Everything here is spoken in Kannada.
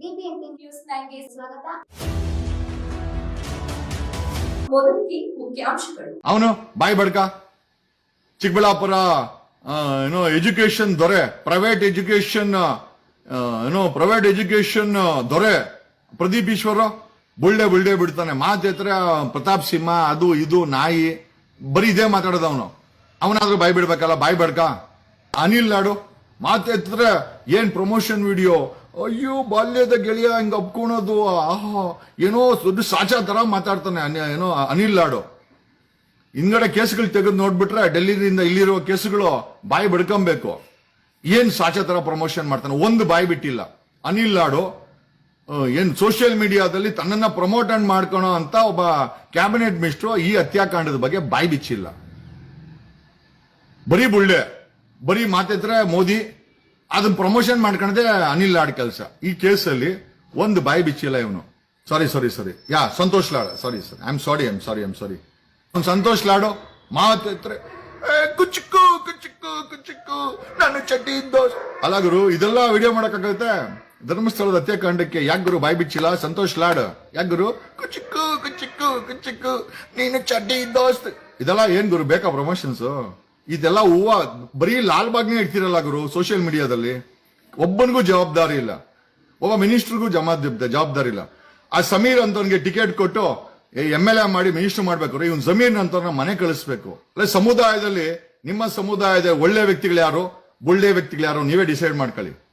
ನ್ಯೂಸ್ ಸ್ವಾಗತ. ಮೊದಲಿಗೆ ಮುಖ್ಯಾಂಶಗಳು. ಅವನು ಬಾಯಿ ಬಡ್ಕ. ಚಿಕ್ಕಬಳ್ಳಾಪುರ ಏನೋ ಎಜುಕೇಶನ್ ದೊರೆ, ಪ್ರೈವೇಟ್ ಎಜುಕೇಶನ್ ಏನೋ ಪ್ರೈವೇಟ್ ಎಜುಕೇಶನ್ ದೊರೆ. ಪ್ರದೀಪ್ ಈಶ್ವರ ಬುಳ್ಳೆ ಬುಳ್ಳೆ ಬಿಡ್ತಾನೆ. ಮಾತೆತ್ರ ಪ್ರತಾಪ್ ಸಿಂಹ, ಅದು ಇದು, ನಾಯಿ. ಬರೀ ಇದೇ ಮಾತಾಡೋದು ಅವನು. ಅವನಾದ್ರೂ ಬಾಯಿ ಬಿಡ್ಬೇಕಲ್ಲ, ಬಾಯ್ ಬಡ್ಕ. ಅನಿಲ್ ನಾಡು ಮಾತೆತ್ರ, ಏನ್ ಪ್ರಮೋಷನ್ ವಿಡಿಯೋ ಅಯ್ಯೋ, ಬಾಲ್ಯದ ಗೆಳೆಯ ಹಿಂಗ ಅಪ್ಕೊಳೋದು ಆಹಾ, ಏನೋ ದೊಡ್ಡ ಸಾಚಾ ತರ ಮಾತಾಡ್ತಾನೆ ಅನ್ಯ, ಏನೋ ಅನಿಲ್ ಲಾಡು. ಹಿಂದ್ಗಡೆ ಕೇಸ್ಗಳು ತೆಗೆದು ನೋಡ್ಬಿಟ್ರೆ ಡೆಲ್ಲಿದಿಂದ ಇಲ್ಲಿರೋ ಕೇಸುಗಳು ಬಾಯಿ ಬಡ್ಕೊಬೇಕು. ಏನ್ ಸಾಚಾ ತರ ಪ್ರಮೋಷನ್ ಮಾಡ್ತಾನೆ? ಒಂದು ಬಾಯಿ ಬಿಟ್ಟಿಲ್ಲ. ಅನಿಲ್ ಲಾಡು ಏನ್ ಸೋಷಿಯಲ್ ಮೀಡಿಯಾದಲ್ಲಿ ತನ್ನನ್ನ ಪ್ರಮೋಟ್ ಅಂಡ್ ಮಾಡ್ಕೊಳೋ ಅಂತ ಒಬ್ಬ ಕ್ಯಾಬಿನೆಟ್ ಮಿನಿಸ್ಟರ್ ಈ ಹತ್ಯಾಕಾಂಡದ ಬಗ್ಗೆ ಬಾಯಿ ಬಿಚ್ಚಿಲ್ಲ. ಬರೀ ಬುಳ್ಳೆ. ಬರೀ ಮಾತಿದ್ರೆ ಮೋದಿ ಅದನ್ನ ಪ್ರಮೋಷನ್ ಮಾಡ್ಕೊಂಡೆ ಅನಿಲ್ ಲಾಡ್ ಕೆಲಸ. ಈ ಕೇಸಲ್ಲಿ ಒಂದು ಬಾಯಿ ಬಿಚ್ಚಿಲ್ಲ ಇವನು. Sorry sorry sorry yeah, Santosh Lad. Sorry sir I am sorry I am sorry I am sorry ಅವ್ನು ಸಂತೋಷ್ ಲಾಡು ಮಾತಿದ್ರೆ ಕುಚಿಕ್ಕು ಕುಚಿಕ್ಕು ಕುಚಿಕ್ಕು ನಾನು ಚಡ್ಡಿ ದೋಸ್. ಅಲ್ಲ ಗುರು, ಇದೆಲ್ಲ ವಿಡಿಯೋ ಮಾಡೋಕ್ಕಾಗುತ್ತೆ? ಧರ್ಮಸ್ಥಳದ ಹತ್ಯಾಕಾಂಡಕ್ಕೆ ಯಾಕೆ ಗುರು ಬಾಯಿ ಬಿಚ್ಚಿಲ್ಲ? ಸಂತೋಷ್ ಲಾಡ್. ಯಾಕೆ ಗುರು? ಕುಚಿಕ್ಕು ಕುಚಿಕ್ಕು ಕುಚಿಕ್ಕು ನೀನು ಚಡ್ಡಿ ದೋಸ್ತ್. ಇದೆಲ್ಲ ಏನ್ ಗುರು, ಬೇಕಾ ಪ್ರಮೋಷನ್ಸ್ ಇದೆಲ್ಲ ಹೂವ, ಬರೀ ಲಾಲ್ಬಾಗ್ನೇ ಇಡ್ತಿರಲ್ಲ ಗುರು ಸೋಷಿಯಲ್ ಮೀಡಿಯಾದಲ್ಲಿ ಒಬ್ಬನಿಗೂ ಜವಾಬ್ದಾರಿ ಇಲ್ಲ. ಒಬ್ಬ ಮಿನಿಸ್ಟರ್ಗೂ ಜಮಾ ಜವಾಬ್ದಾರಿ ಇಲ್ಲ. ಆ ಸಮೀರ್ ಅಂತವನಿಗೆ ಟಿಕೆಟ್ ಕೊಟ್ಟು ಎಂ ಎಲ್ ಎ ಮಾಡಿ ಮಿನಿಸ್ಟರ್ ಮಾಡ್ಬೇಕು. ಇವ್ನು ಜಮೀರ್ ಅಂತವ್ರನ್ನ ಮನೆ ಕಳಿಸ್ಬೇಕು. ಅಲ್ಲ ಸಮುದಾಯದಲ್ಲಿ, ನಿಮ್ಮ ಸಮುದಾಯದ ಒಳ್ಳೆ ವ್ಯಕ್ತಿಗಳು ಯಾರು? ಒಳ್ಳೆ ವ್ಯಕ್ತಿಗಳು ಯಾರು? ನೀವೇ ಡಿಸೈಡ್ ಮಾಡ್ಕೊಳ್ಳಿ.